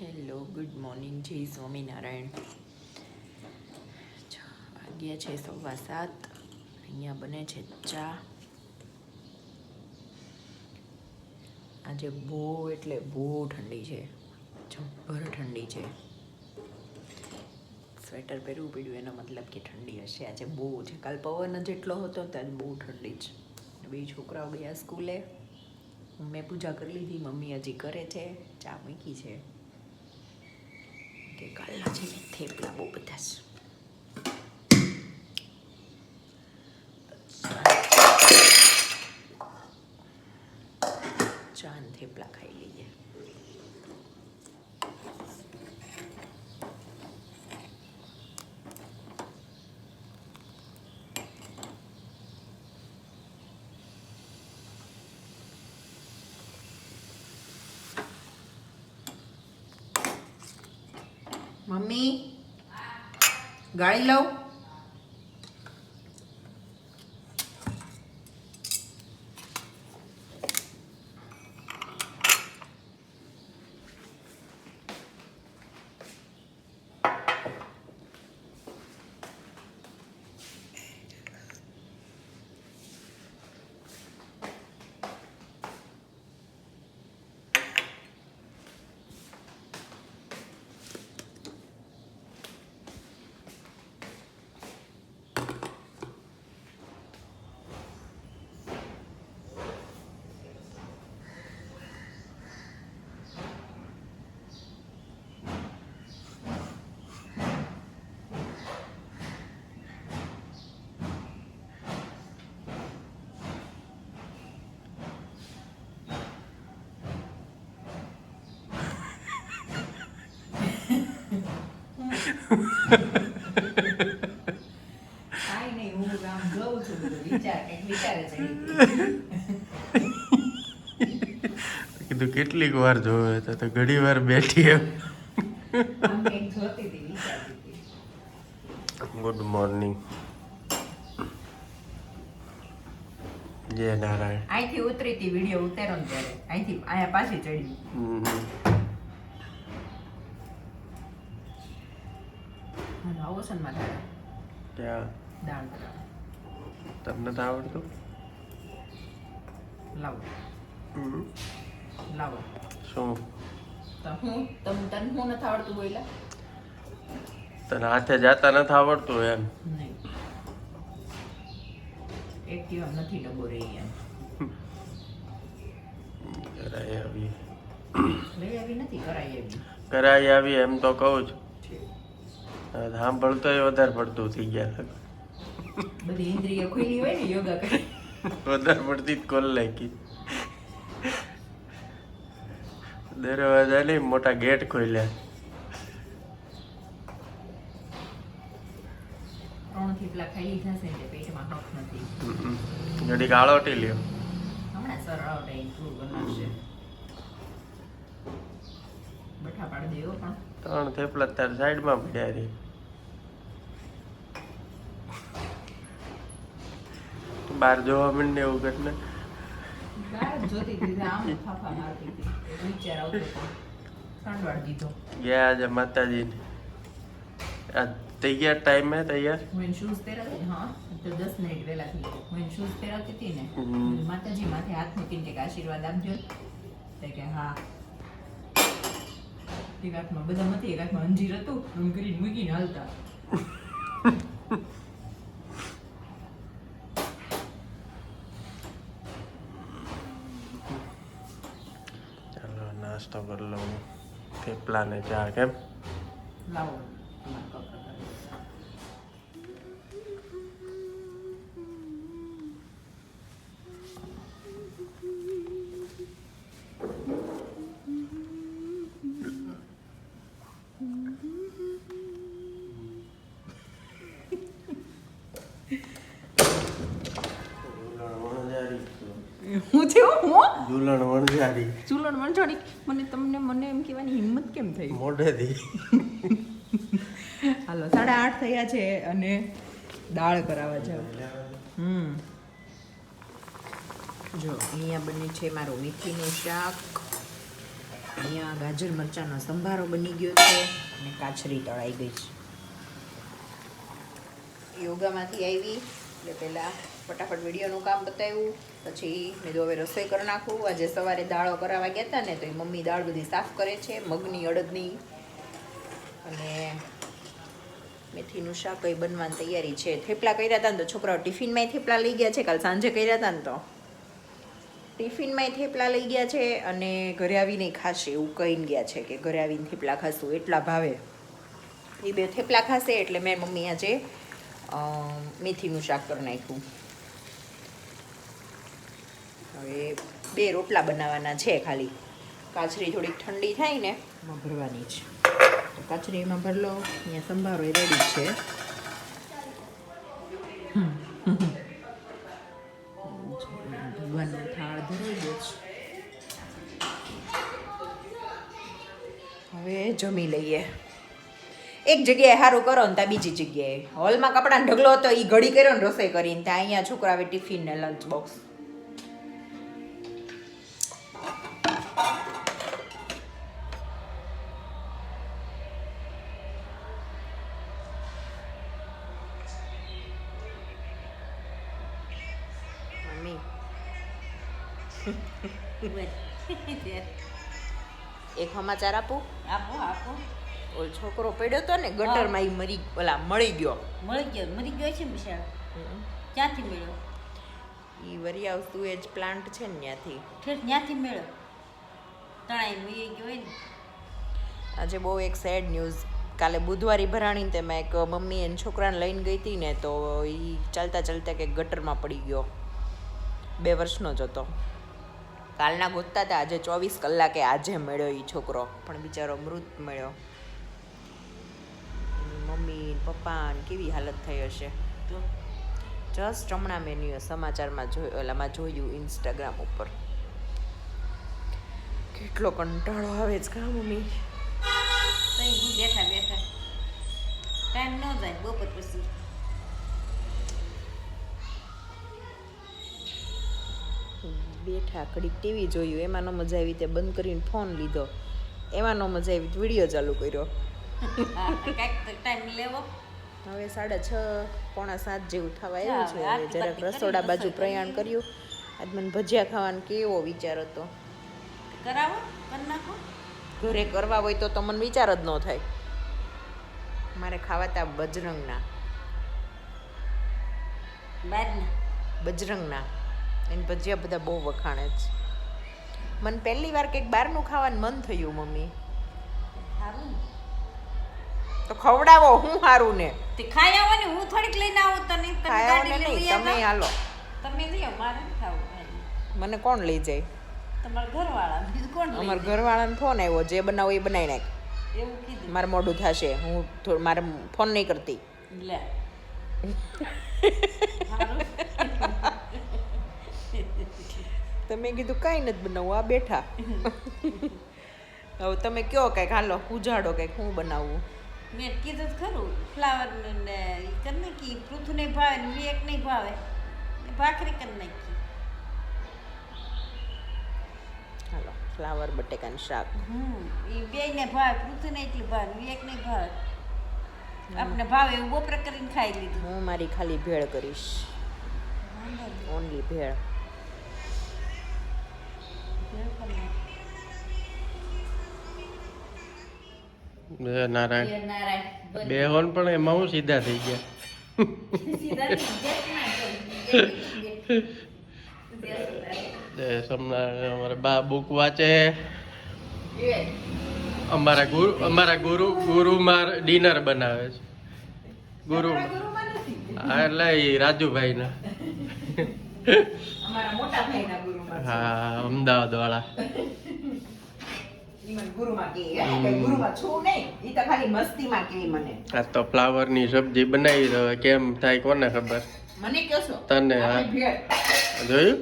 Hello good morning જય સ્વામિનારાયણ. વાગ્યા છે સવા સાત. અહીંયા બને છે ચા. આજે બહુ એટલે બહુ ઠંડી છે. જબ્બર ઠંડી છે. સ્વેટર પહેરવું પડ્યું, એનો મતલબ કે ઠંડી હશે. આજે બહુ છે. કાલ પવન જ એટલો હતો ત્યારે બહુ ઠંડી છે. બે છોકરાઓ ગયા સ્કૂલે. મેં પૂજા કરી લીધી, મમ્મી હજી કરે છે. ચા મૂકી છે. કે કાલના છે થેપલા બહુ બધા છે ચાંદ થેપલા ખાઈ લઈએ મમ્મી ગાળી લઉં. કીધું કેટલીક વાર જોવે તો તો ઘણી વાર બેઠી એમ. ગુડ મોર્નિંગ જય નારાયણ. અહીંથી ઉતરી હતી વીડિયો ઉતારો ને ત્યારે. અહીંથી અહીંયા પાછી ચડી મને ક્યાં દાળ તમને તો આવડતું? લાવો. હમ. લાવો. શું? હું તમ તને હું નથી આવડતું તને હાથે જાતા નથી આવડતું એમ? નહીં. એક દિવસ નથી ડબ્બો રહી એમ. કરાઈ આવી. લઈ આવી નથી કરાઈ આવી. કરાઈ આવી એમ તો કહું છું સાંભળતો વધારે પડતું થઈ ગયા બધી ઇન્દ્રિયો ખુલી હોય ને યોગા કરે. વધારે પડતી જ કોલ લાગી. દરવાજા નહીં મોટા ગેટ ખોલ્યા. ત્રણ થેપલા ખાઈ લીધા છે પેટમાં હક નથી. લ્યો. હમણાં સર આવડે ઇમ્પ્રુવ બનાવશે. બઠા પાડી દેવો પણ. ત્રણ થેપલા તાર સાઈડમાં પડ્યા રે. બહાર જોવા માંડે એવું ઘટને ગયા આજે માતાજી આ તૈયાર ટાઈમે તૈયાર? હું શૂઝ પહેરાવતી ને, હા તો દસ મિનિટ વહેલા થઈ ગઈ હું શૂઝ પહેરાવતી હતી ને માતાજી માથે હાથ મૂકીને કે આશીર્વાદ આપજો તે કે હા. એક હાથમાં બધા મતી એક હાથમાં અંજીર હતું એમ કરીને મૂકીને હાલતા. થેપલા ને ચા કેમ. હું થયું હું ઝૂલણ વણઝારી ચૂલણ વણઝાડી મને તમને મને એમ કહેવાની હિંમત કેમ થઈ મોઢેથી. હાલો સાડા આઠ થયા છે અને દાળ કરાવવા જાવ હમ. જો અહીંયા બને છે મારું મેથીનું શાક. અહીંયા ગાજર મરચાંનો સંભારો બની ગયો છે અને કાચરી તળાઈ ગઈ છે. યોગામાંથી આવી એટલે પહેલાં ફટાફટ વિડીયોનું કામ બતાવ્યું. પછી મેં હવે રસોઈ કરી નાખું. આજે સવારે દાળો કરાવવા ગયા હતા ને, તો એ મમ્મી દાળ બધી સાફ કરે છે, મગની, અડદની. અને મેથીનું શાક કંઈ બનવાની તૈયારી છે. થેપલા કર્યા હતા ને, તો છોકરાઓ ટિફિનમાં થેપલા લઈ ગયા છે. કાલ સાંજે કર્યા હતા ને તો. ટિફિનમાં થેપલા લઈ ગયા છે અને ઘરે આવીને ખાશે. એવું કહીને ગયા છે કે ઘરે આવીને થેપલા ખાશું. એટલા ભાવે. એ બે થેપલા ખાશે એટલે મેં મમ્મી આજે મેથીનું શાક કરી નાખ્યું. હવે બે રોટલા બનાવવાના છે ખાલી. કાચરી થોડીક ઠંડી થાય ને. એમાં ભરવાની છે તો કાચરી એમાં ભરલો અહીંયા સંભારો એ રેડી છે. ભગવાનનો થાળ ધરાઈ ગયો છે. હવે જમી લઈએ. એક જગ્યાએ સારું કરો ને ત્યાં બીજી જગ્યાએ. હોલમાં કપડાનો ઢગલો હતો એ ઘડી કર્યો ને રસોઈ કરીને ત્યાં. અહીંયા છોકરાવે ટિફિન ને લંચ બોક્સ સમાચાર આપું? આપો આપો. ઓલ છોકરો પડ્યો હતો ને ગટરમાં એ મરી ઓલા મળી ગયો. મળી ગયો મરી ગયો છે ક્યાંથી મળ્યો? ઈ વરિયાવ એજ પ્લાન્ટ છે ને ત્યાંથી. ઠેઠ ત્યાંથી મળ્યો? તણાઈ મરી ગયો ને. આજે બહુ એક સેડ ન્યૂઝ કાલે બુધવારી ભરાણી તેમાં એક મમ્મી એને છોકરાને લઈને ગઈ હતી ને તો એ ચાલતા ચાલતા કે ગટરમાં પડી ગયો. બે વર્ષનો જ હતો. કાલના ગોતતા હતા. આજે ચોવીસ કલાકે આજે મળ્યો એ છોકરો. પણ બિચારો મૃત મળ્યો. મમ્મી પપ્પા કેવી હાલત થઈ હશે? જસ્ટ હમણાં મેં સમાચારમાં જોયું, ઓલામાં જોયું ઇન્સ્ટાગ્રામ ઉપર. કેટલો કંટાળો આવે છે કા મમ્મી? બેઠા બેઠા. ટાઈમ ન જાય, બપોર પછી. બેઠા ઘડીક ટીવી જોયું એમાં ન મજા આવી તે બંધ કરીને ફોન લીધો. એમાં ન મજા આવી વીડિયો ચાલુ કર્યો. ટાઈમ લેવો. હવે સાડા છ પોણા સાત જેવું થવા આવ્યું છે. જરાક રસોડા બાજુ પ્રયાણ કર્યું. આજ મને ભજીયા ખાવાનો કેવો વિચાર હતો. કરાવો નાખો. ઘરે કરવા હોય તો તો મને વિચાર જ ન થાય. મારે ખાવા તા બજરંગના. બજરંગના. એને ભજીયા બધા બહુ વખાણે છે મને પહેલી વાર કંઈક બહારનું ખાવાનું મન થયું મમ્મી. તો ખવડાવો હું સારું ને. તે ખાઈ આવો ને હું થોડીક લઈને આવું તને ખાયા ગાડી ને તમે આવો. હાલો. તમે લઈ આવો મારે ખાવું મને કોણ લઈ જાય? તમારા ઘરવાળા બીજું કોણ અમારા ઘરવાળાને ફોન આવ્યો જે બનાવો એ બનાવી નાખ. એવું કીધું. મારે મોઢું થશે હું મારે ફોન નહીં કરતી. લે. તમે કીધું કાંઈ નથી બનાવવું આ બેઠા. હવે તમે કયો કંઈક હાલો ઉજાડો કંઈક હું બનાવવું મેં કીધું ખરું ફ્લાવર ને કરી નાખી પૃથુ નહીં ભાવે ને વિવેક નહીં ભાવે ભાખરી કરી નાખી. હાલો ફ્લાવર બટેકાનું શાક. હમ એ બે ને ભાવે નહીં એટલી ભાવે વિવેક નહીં ભાવે. આપણે ભાવે એવું બપોરે કરીને ખાઈ લીધું. હું મારી ખાલી ભેળ કરીશ. ઓનલી ભેળ. નારાયણ. બે હોન પણ એમાં હું સીધા થઈ ગયા. ના? સોમનારાયણ અમારા બા બુક વાંચે. અમારા ગુરુ અમારા ગુરુ ગુરુ માર ડિનર બનાવે છે. ગુરુ એટલે એ રાજુભાઈના. અમારા મોટા ભાઈના ગુરુમાં છે. હા અમદાવાદ વાળા તો ફ્લાવર મસ્તીમાં કહે મને. આ તો ફ્લાવરની સબ્જી બનાવી તો હવે કેમ થાય કોને ખબર? મને કહો તને હા. જોયું?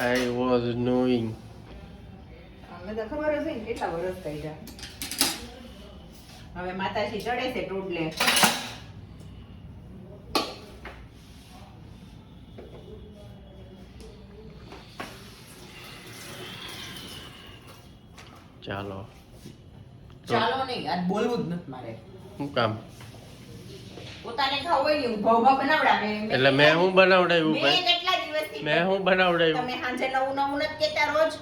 આઈ વોઝ નોઈંગ ખબર જ કેટલા વર્ષ થઈ ગયા. હવે માતાજી ચડે છે ટોડલે ચાલો. ચાલો નહીં આજ બોલવું જ નથી મારે. શું કામ? પોતાને ખાવ હોય ને ઊભા ઊભા બનાવડાવે. એટલે મેં શું બનાવડાવ્યું મેં કેટલા દિવસથી મેં શું બનાવડાવ્યું? તમે સાંજે નવું નવું નથી કેતા રોજ?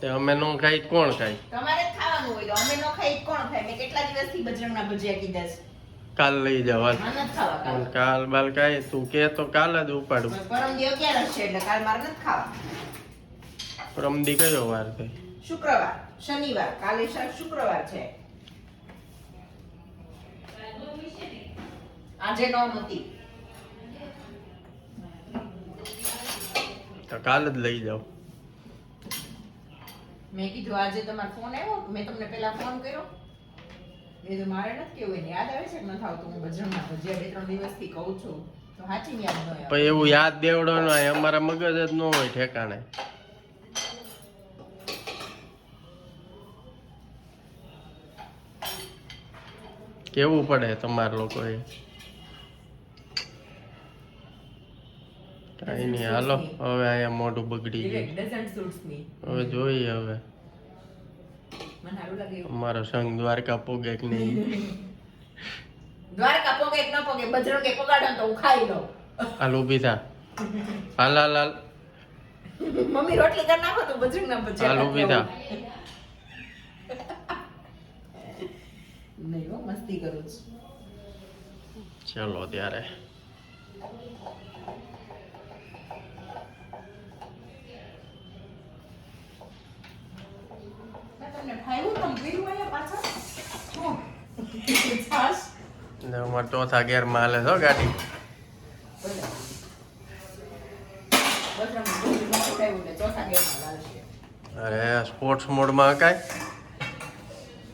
તે અમે નો ખાઈ કોણ ખાય તમારે ખાવાનું હોય તો અમે નો ખાઈ કોણ ખાય? મેં કેટલા દિવસથી બજરંગના ભજીયા કીધા છે. કાલ લઈ જવા હા નથી ખાવા કાલ. બાલ કાય તું કે તો કાલ જ ઉપાડું. પરમ દિવસ ક્યારે છે એટલે કાલ મારે નથી ખાવા. પ્રમદી કયો વાર થઈ? શુક્રવાર શનિવાર કાલે શુક્રવાર છે. આજે નવમતી તો કાલ જ લઈ જાઓ. મેં કીધું આજે તમારો ફોન આવ્યો મેં તમને પહેલા ફોન કર્યો. એ તો મારે નથી કેવું એને યાદ આવે છે કે નથી આવતું? હું ભજનમાં ભજીયા બે ત્રણ દિવસથી કહું છું. તો સાચી યાદ ન આવે. પણ એવું યાદ દેવડવાનું હોય અમારા મગજ જ ન હોય ઠેકાણે. કેવું પડે તમારા લોકોએ? કઈ નહીં હાલો હવે અહીંયા મોઢું બગડી ગયું. હવે જોઈએ હવે. અમારો સંઘ દ્વારકા પોગે કે નહીં? દ્વારકા પોગે કે ન પોગે બજરંગે પોગાડો તો હું ખાઈ લઉં. હાલ ઊભી થા. હાલ હાલ હાલ. મમ્મી રોટલી કર નાખો તો બજરંગના ભજીયા હાલ ઊભી થા. નહીં હો મસ્તી કરું છું ચલો ત્યારે મેં અમારે ચોથા ગેરમાં હાલે છો ગાડી. અરે સ્પોર્ટ્સ મોડમાં કાંઈ. હા.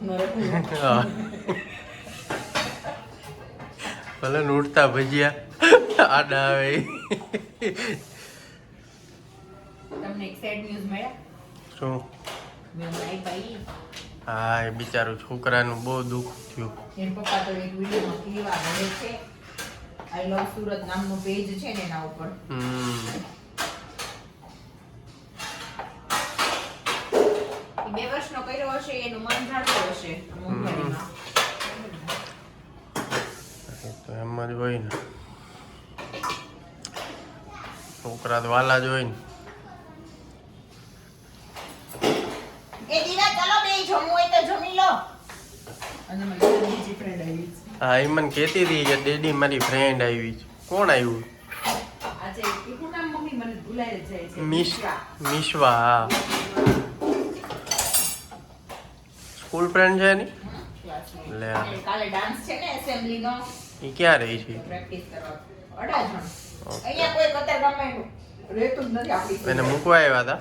ભલે ઉડતા ભજીયા. આડા આવે. તમને એક સેડ ન્યૂઝ મળ્યા? શું. હા એ બિચારું છોકરાનું બહુ દુઃખ થયું. એમ પપ્પા તો એક વિડીયોમાં કેવા રહે છે. આઈ લવ સુરત નામનો પેજ છે ને એના ઉપર. હમ ઈ બે વર્ષનો કર્યો હશે એનું મન જાણતું હશે આ મોંઘવારીમાં. એ તો એમ જ હોય ને. છોકરા તો વાલા જ હોય ને. એ દીવા ચાલો બે જમવું હોય તો જમી લો. અને મને બીજી ફ્રેન્ડ આવી છે. હા એ મને કહેતી હતી કે ડેડી મારી ફ્રેન્ડ આવી છે. કોણ આવ્યું. મિશવા હા. સ્કૂલ ફ્રેન્ડ છે એની? લે. કાલે ડાન્સ છે ને એસેમ્બલી નો. એ ક્યાં રહી છે? પ્રેક્ટિસ કરવા. અડાજણ. અહીંયા કોઈ કતારગામમાં રહેતું જ નથી આપણી એને મૂકવા આવ્યા હતા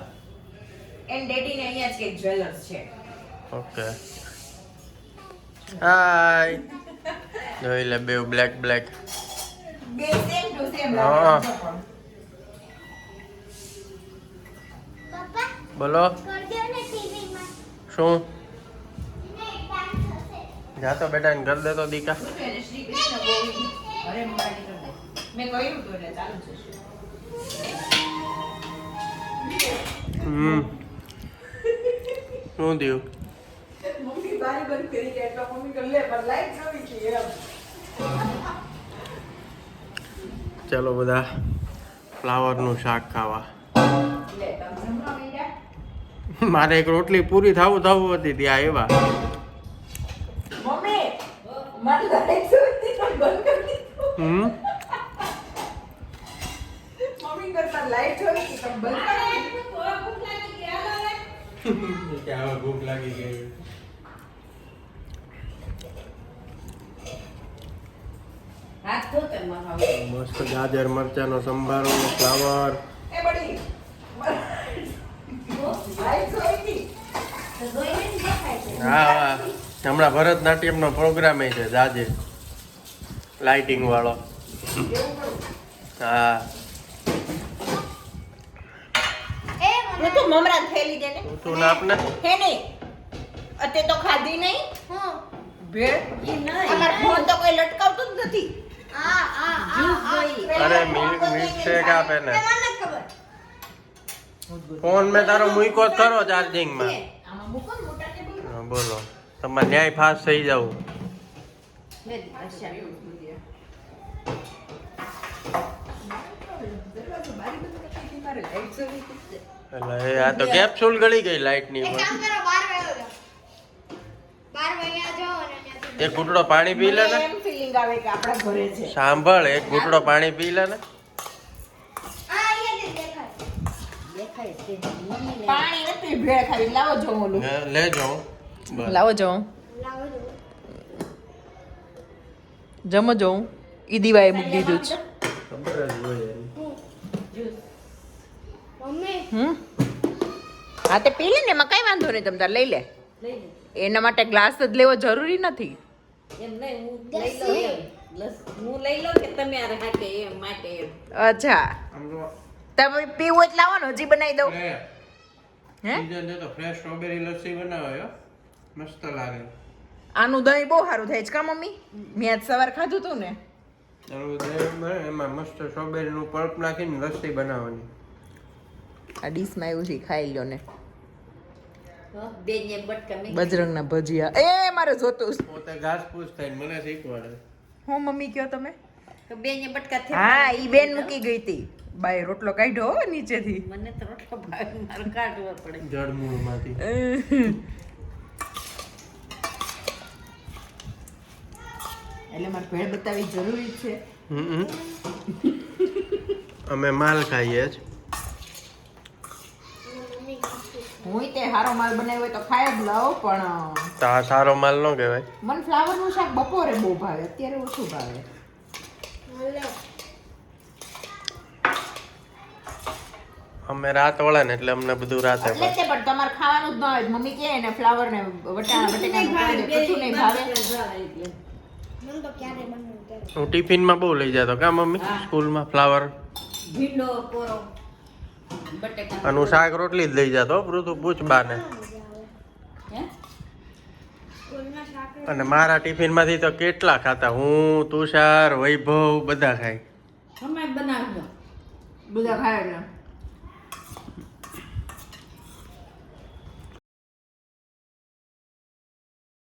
એન ડેડી ને અહીંયા જ એક જ્વેલર્સ છે. ઓકે. હાય. જોઈ લે બે બ્લેક બ્લેક બે સેમ ટુ સેમ હા. લાગે બોલો. શું? કહ્યું બેટા એટલે ચાલુ જ હશે હમ. શું થયું ચાલો બધા, ફ્લાવરનું શાક ખાવા. મારે એક રોટલી પૂરી થવું થવું હતી ત્યાં આવ્યા. હમ? મમ્મી કરતા લાઈટ જોઈતી તો બંધ કરી? કે હવે ભૂખ લાગી ગઈ. મસ્ત ગાજર મરચાનો સંભારો ફ્લાવર. એ બડી હા હા. હમણાં ભરતનાટ્યમનો પ્રોગ્રામ છે જાજે. લાઇટિંગ વાળો. હા. એ તું મમરા થેલી દે ને. તું હે નહીં અતે તો ખાધી નહીં. ભેળ અમાર ફોન તો કોઈ લટકાવતું જ નથી. અરે મિલ્ક મિલ્ક શેક આપે ને. ફોન મેં તારો મૂકો જ ખરો ચાર્જિંગમાં આમાં મૂકો ને બોલો. તમારે ન્યાય ફાસ્ટ થઈ જવું. એટલે આ તો કેપ્સ્યુલ ગળી ગઈ લાઈટની એક ઘૂંટડો પાણી પી લે ને. સાંભળ એક ઘૂંટડો પાણી પી લે ને. પાણી નથી ભેળ લાવો જો લેજો. લાવો જો જમો જો ઈ દિવાએ મૂકી દીધું છે. હમ? હા તે પી લે ને એમાં કઈ વાંધો નહીં તમ તાર લઈ લે. એના માટે ગ્લાસ જ લેવો જરૂરી નથી. હું લઈ લઉં એમ. લસ- હું લઈ લઉં કે તમે આ હાટે એમ માટે એમ? અચ્છા. તમે પીવું હોય આવો ને હજી બનાવી દઉં. હે? strawberry લસ્સી બનાવે હો. મસ્ત લાગે. આનું દહીં બહુ સારું થાય. છે કા મમ્મી? મેં આજ સવાર ખાધું હતું ને. આનું દહીં એમાં મસ્ત સ્ટ્રોબેરીનું પલ્પ નાખીને લસ્સી બનાવવાની. આ ડીશમાં એવું છે ખાઈ લ્યો ને. હો, બે ને બટકા મેં બજરંગના ભજીયા. એ મારે જોતું. પોતે ઘાસ પૂછ થાય મને શીખવાડે. હું મમ્મી કયો તમે? બેન બટકા થયા હા ઈ બેન મૂકી ગઈ હતી. બાય રોટલો કાઢ્યો નીચેથી. મને તો રોટલો મારે કાઢવો પડે. જળમૂળ એટલે મારે ભેળ બતાવવી જરૂરી છે. અમે માલ ખાઈએ જ. હું તે સારો માલ બનાવ્યો હોય તો ખાય જ લઉં પણ તો સારો માલ ન કહેવાય. મને ફ્લાવરનું શાક બપોરે બહુ ભાવે અત્યારે ઓછું ભાવે. અમે રાત વાળા ને એટલે અમને બધું રાતે એટલે તે પણ તમારે ખાવાનું જ ન હોય મમ્મી કહે ને ફ્લાવર ને વટાણા બટેકાનું કરી દે કશું નહીં ભાવે. હું ટિફિનમાં બહુ લઈ જતો કા મમ્મી. સ્કૂલમાં ફ્લાવર? ભીંડો કોરો બટેકા. અને હું શાક રોટલી જ લઈ જતો પૃથુ પૂછ બાને. અને મારા ટિફિનમાંથી તો કેટલા ખાતા? હું તુષાર વૈભવ બધા ખાય. બધા ખાય